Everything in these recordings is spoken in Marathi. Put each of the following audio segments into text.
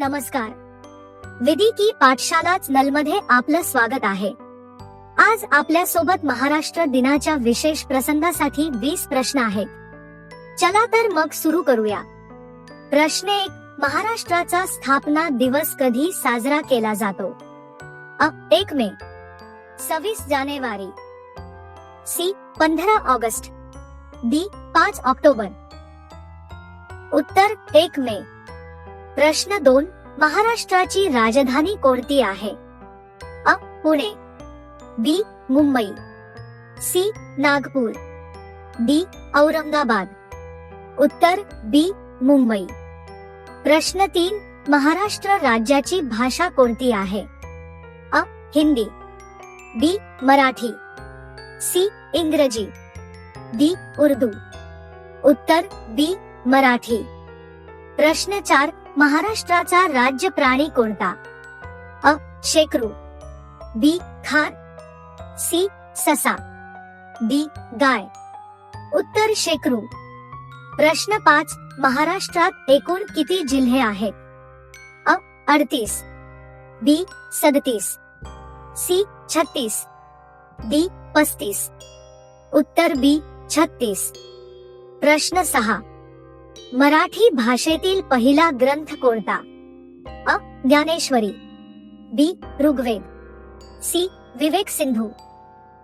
नमस्कार. विधी की पाठशालाच नलमध्ये आपलं स्वागत आहे. आज आपल्यासोबत महाराष्ट्र दिनाच्या विशेष प्रसंगासाठी वीस प्रश्न आहेत. चला तर मग सुरू करूया. प्रश्न एक महाराष्ट्राचा स्थापना दिवस कधी साजरा केला जातो? अ एक मे. सव्वीस जानेवारी. सी पंधरा ऑगस्ट. डी पाच ऑक्टोबर. उत्तर एक मे. प्रश्न दोन. महाराष्ट्राची राजधानी कोणती आहे? अ. Pune. B. Mumbai. C. Nagpur. D. Aurangabad. उत्तर. बी. मुंबई. प्रश्न तीन. महाराष्ट्र राज्याची भाषा कोणती आहे? अ. हिंदी. बी. मराठी. सी. इंग्रजी. डी. उर्दू. उत्तर. बी. मराठी. प्रश्न चार. महाराष्ट्राचा राज्य प्राणी कोणता? अ. शेकरू. बी. खार सी. ससा. डी. गाय. उत्तर शेकरू. प्रश्न पाच. महाराष्ट्रात एकूण किती जिल्हे आहेत? अ. अडतीस. बी. सदतीस. सी. छत्तीस. डी. पस्तीस. उत्तर बी. छत्तीस. प्रश्न सहा. मराठी भाषेतील पहिला ग्रंथ कोणता? अ. Dnyaneshwari. B. Rigveda. C. Vivek Sindhu.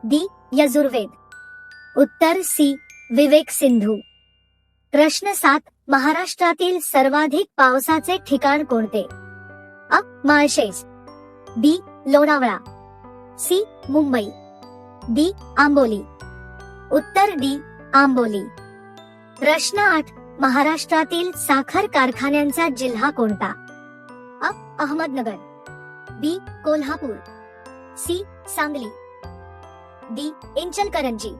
D. Yajurveda. उत्तर सी. विवेक सिंधू. प्रश्न सात. महाराष्ट्रातील सर्वाधिक पावसाचे ठिकाण कोणते? अ. Malshej. B. Lonavala. C. Mumbai. D. Amboli. उत्तर डी. आंबोली. प्रश्न आठ. महाराष्ट्रातील साखर कारखान्यांचा जिल्हा कोणता? अ Ahmednagar. B Kolhapur. C Sangli. D Ichalkaranji.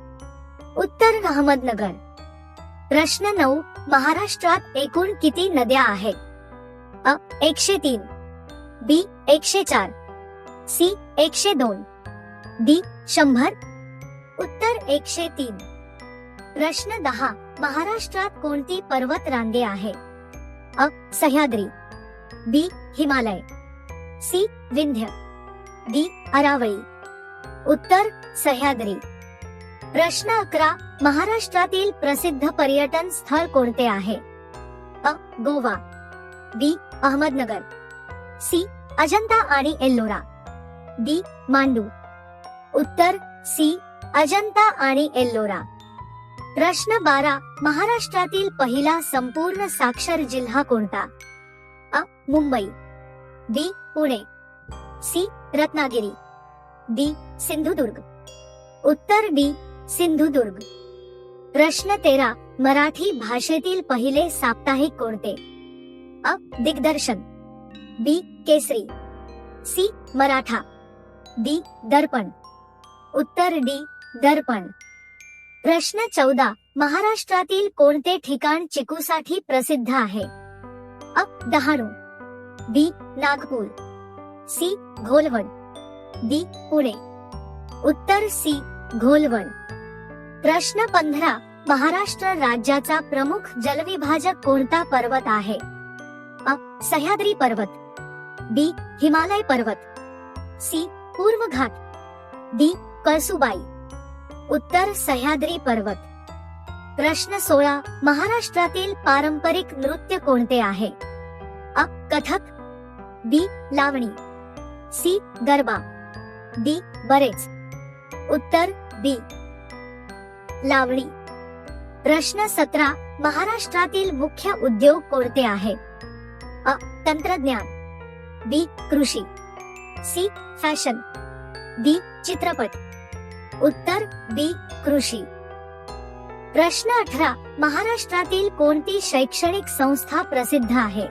उत्तर अहमदनगर. प्रश्न नऊ महाराष्ट्रात एकूण किती नद्या आहेत? अ एकशे तीन. बी एकशे चार. सी एकशे दोन. डी शंभर. उत्तर एकशे तीन. प्रश्न दहा. महाराष्ट्रात कोणती पर्वत रांगे आहे? अ. Sahyadri. B. Himalaya. C. Vindhya. D. Aravalli. उत्तर. सह्याद्री. प्रश्न अकरा. महाराष्ट्रातील प्रसिद्ध पर्यटन स्थळ कोणते आहे? अ. गोवा. बी. अहमदनगर. सी. अजंता आणि एल्लोरा. डी. मांडू. उत्तर. सी. अजंता आणि एल्लोरा. प्रश्न बारा. महाराष्ट्रातील पहिला संपूर्ण साक्षर जिल्हा कोणता? अ. Mumbai. B. Pune. C. Ratnagiri. D. Sindhudurg. उत्तर डी सिंधुदुर्ग. प्रश्न तेरा. मराठी भाषेतील पहिले साप्ताहिक कोणते? अ. Digdarshan. B. Kesari. C. Maratha. D. Darpan. उत्तर डी. दर्पण. प्रश्न चौदा. महाराष्ट्रातील कोणते ठिकाण चिकूसाठी प्रसिद्ध आहे? अ. Dahanu. B. Nagpur. C. Gholvan. D. Pune. उत्तर सी. घोलवण. प्रश्न पंधरा. महाराष्ट्र राज्याचा प्रमुख जलविभाजक कोणता पर्वत आहे? अ. सह्याद्री पर्वत. बी. हिमालय पर्वत. सी. पूर्व घाट. डी. कळसुबाई. उत्तर सह्याद्री पर्वत. प्रश्न सोळा. महाराष्ट्रातील पारंपरिक नृत्य कोणते आहे? अ. Kathak. B. Lavani. C. Garba. D. बरेच. उत्तर बी. लावणी. प्रश्न सतरा. महाराष्ट्रातील मुख्य उद्योग कोणते आहे? अ. तंत्रज्ञान. बी. कृषी. सी. फॅशन. डी. चित्रपट. उत्तर बी, कृषी. प्रश्न अठरा, महाराष्ट्रातील कोणती शैक्षणिक संस्था प्रसिद्ध आहे?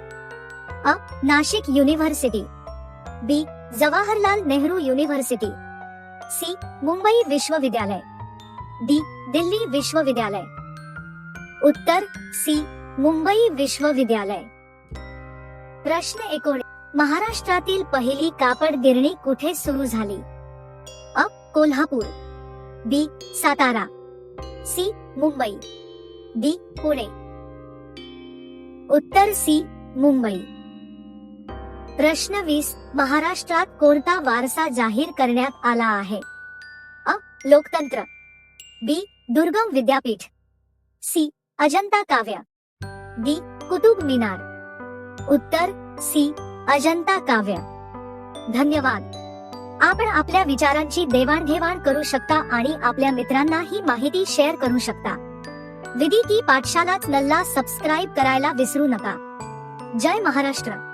अ, Nashik university. B, Jawaharlal Nehru university. C, Mumbai विश्वविद्यालय. डी, दिल्ली विश्वविद्यालय. उत्तर सी, मुंबई विश्वविद्यालय. प्रश्न एकोणीस महाराष्ट्रातील पहिली कापड गिरणी कुठे सुरू झाली? अ, Kolhapur. B Satara, C Mumbai, D Pune, उत्तर सी मुंबई. प्रश्न वीस महाराष्ट्रात कोणता वारसा जाहीर करण्यात आला आहे? अ. लोकतंत्र, बी. दुर्गम विद्यापीठ, सी. अजंता काव्य, डी. कुतुब मिनार, उत्तर सी. अजंता काव्य. धन्यवाद. आपण आपल्या विचारांची देवाणघेवाण करू शकता आणि आपल्या मित्रांना ही माहिती शेअर करू शकता. विधी की पाठशाला चॅनलला सबस्क्राईब करायला विसरू नका. जय महाराष्ट्र.